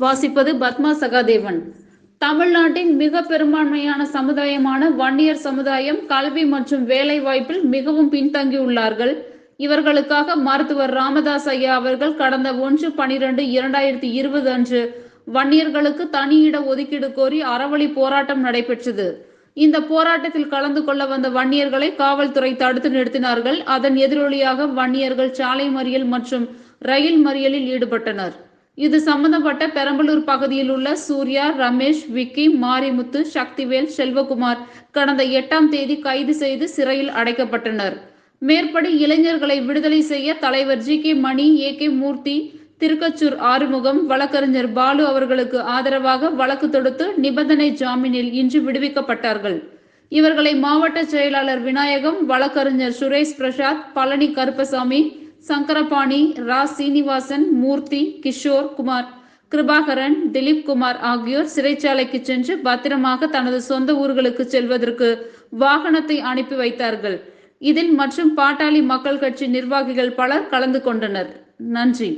வாசிப்பது பத்மா சகாதேவன். தமிழ்நாட்டின் மிக பெரும்பான்மையான சமுதாயமான வன்னியர் சமுதாயம் கல்வி மற்றும் வேலை வாய்ப்பில் மிகவும் பின்தங்கியுள்ளார்கள். இவர்களுக்காக மருத்துவர் ராமதாஸ் ஐயா அவர்கள் கடந்த ஒன்று பனிரெண்டு இரண்டாயிரத்தி இருபது அன்று வன்னியர்களுக்கு தனியிட ஒதுக்கீடு கோரி அறவழி போராட்டம் நடைபெற்றது. இந்த போராட்டத்தில் கலந்து கொள்ள வந்த வன்னியர்களை காவல்துறை தடுத்து நிறுத்தினார்கள். அதன் எதிரொலியாக வன்னியர்கள் சாலை மறியல் மற்றும் ரயில் மறியலில் ஈடுபட்டனர். இது சம்பந்தப்பட்ட பெரம்பலூர் பகுதியில் உள்ள சூர்யா ரமேஷ் விக்கி மாரிமுத்து சக்திவேல் செல்வகுமார் கடந்த எட்டாம் தேதி கைது செய்து சிறையில் அடைக்கப்பட்டனர். மேற்படி இளைஞர்களை விடுதலை செய்ய தலைவர் G K Mani A K Murthy Thirukkachur Arumugam வழக்கறிஞர் பாலு அவர்களுக்கு ஆதரவாக வழக்கு தொடுத்து நிபந்தனை ஜாமீனில் இன்று விடுவிக்கப்பட்டார்கள். இவர்களை மாவட்ட செயலாளர் விநாயகம் வழக்கறிஞர் சுரேஷ் பிரசாத் பழனி கருப்பசாமி சங்கரபாணி ரா. சீனிவாசன் மூர்த்தி கிஷோர் குமார் கிருபாகரன் திலீப் குமார் ஆகியோர் சிறைச்சாலைக்கு சென்று பத்திரமாக தனது சொந்த ஊர்களுக்கு செல்வதற்கு வாகனத்தை அனுப்பி வைத்தார்கள். இதில் மற்றும் பாட்டாளி மக்கள் கட்சி நிர்வாகிகள் பலர் கலந்து கொண்டனர். நன்றி.